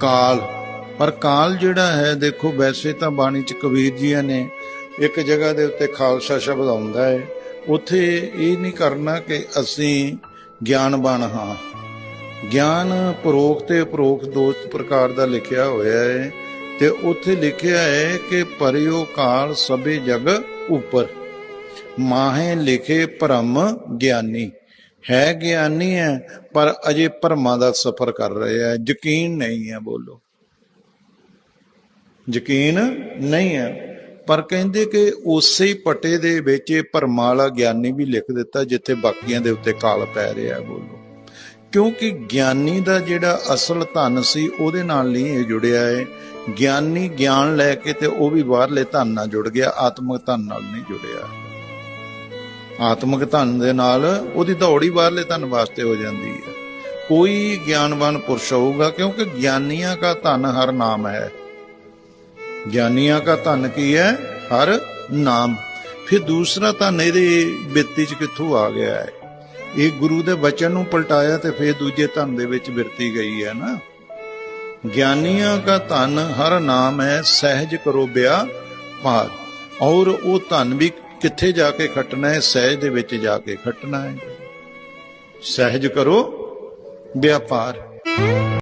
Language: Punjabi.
ਕਾਲ। ਪਰ ਕਾਲ ਜਿਹੜਾ ਹੈ, ਦੇਖੋ, ਵੈਸੇ ਤਾਂ ਬਾਣੀ ਚ ਕਬੀਰ ਜੀਆਂ ਨੇ ਇੱਕ ਜਗ੍ਹਾ ਦੇ ਉੱਤੇ ਖਾਲਸਾ ਸ਼ਬਦ ਆਉਂਦਾ ਹੈ। ਉੱਥੇ ਇਹ ਨਹੀਂ ਕਰਨਾ ਕਿ ਅਸੀਂ ਗਿਆਨਵਾਨ ਹਾਂ। ਗਿਆਨ ਪਰੋਖ ਤੇ ਉਪਰੋਖ ਦੋ ਪ੍ਰਕਾਰ ਦਾ ਲਿਖਿਆ ਹੋਇਆ ਹੈ ਤੇ ਉੱਥੇ ਲਿਖਿਆ ਹੈ ਕਿ ਪਰਿਓ ਕਾਲ ਸਭੇ ਜਗ ਉਪਰ। ਮਾਹੇ ਲਿਖੇ ਭ੍ਰਮ ਗਿਆਨੀ। ਹੈ ਗਿਆਨੀ ਹੈ, ਪਰ ਅਜੇ ਭਰਮਾਂ ਦਾ ਸਫਰ ਕਰ ਰਿਹਾ ਹੈ। ਯਕੀਨ ਨਹੀਂ ਹੈ, ਬੋਲੋ। ਯਕੀਨ ਨਹੀਂ ਹੈ, ਪਰ ਕਹਿੰਦੇ ਕਿ ਉਸੇ ਹੀ ਪਟੇ ਦੇ ਵਿੱਚ ਇਹ ਭਰਮਾਂ ਵਾਲਾ ਗਿਆਨੀ ਵੀ ਲਿਖ ਦਿੱਤਾ, ਜਿੱਥੇ ਬਾਕੀਆਂ ਦੇ ਉੱਤੇ ਕਾਲ ਪੈ ਰਿਹਾ ਹੈ, ਬੋਲੋ। ਕਿਉਂਕਿ ਗਿਆਨੀ ਦਾ ਜਿਹੜਾ ਅਸਲ ਧਨ ਸੀ, ਉਹਦੇ ਨਾਲ ਨਹੀਂ ਇਹ ਜੁੜਿਆ ਹੈ। ਗਿਆਨੀ ਗਿਆਨ ਲੈ ਕੇ ਤੇ ਉਹ ਵੀ ਬਾਹਰਲੇ ਧਨ ਨਾਲ ਜੁੜ ਗਿਆ, ਆਤਮਿਕ ਧਨ ਨਾਲ ਨਹੀਂ ਜੁੜਿਆ। ਆਤਮਿਕ ਧਨ ਦੇ ਨਾਲ ਉਹਦੀ ਦੌੜ ਹੀ ਬਾਹਰਲੇ ਧਨ ਵਾਸਤੇ ਹੋ ਜਾਂਦੀ ਹੈ। ਕੋਈ ਗਿਆਨਵਾਨ ਪੁਰਸ਼ ਹੋਊਗਾ, ਕਿਉਂਕਿ ਗਿਆਨੀਆਂ ਦਾ ਧਨ ਹਰ ਨਾਮ ਹੈ। ਗਿਆਨੀਆਂ ਦਾ ਧਨ ਕੀ ਹੈ? ਹਰ ਨਾਮ। ਫਿਰ ਦੂਸਰਾ ਧਨ ਇਹਦੇ ਬਿਰਤੀ ਚ ਕਿੱਥੋਂ ਆ ਗਿਆ ਹੈ? ਇਹ ਗੁਰੂ ਦੇ ਬਚਨ ਨੂੰ ਪਲਟਾਇਆ ਤੇ ਫਿਰ ਦੂਜੇ ਧਨ ਦੇ ਵਿੱਚ ਬਿਰਤੀ ਗਈ ਹੈ ਨਾ। ਗਿਆਨੀਆਂ ਦਾ ਧਨ ਹਰ ਨਾਮ ਹੈ, ਸਹਿਜ ਕਰੋ ਬਿਆ ਪਾਰ ਔਰ ਉਹ ਧਨ ਵੀ ਕਿੱਥੇ ਜਾ ਕੇ ਖੱਟਣਾ ਹੈ? ਸਹਿਜ ਦੇ ਵਿੱਚ ਜਾ ਕੇ ਖੱਟਣਾ ਹੈ। ਸਹਿਜ ਕਰੋ, ਵਿਆਪਾਰ।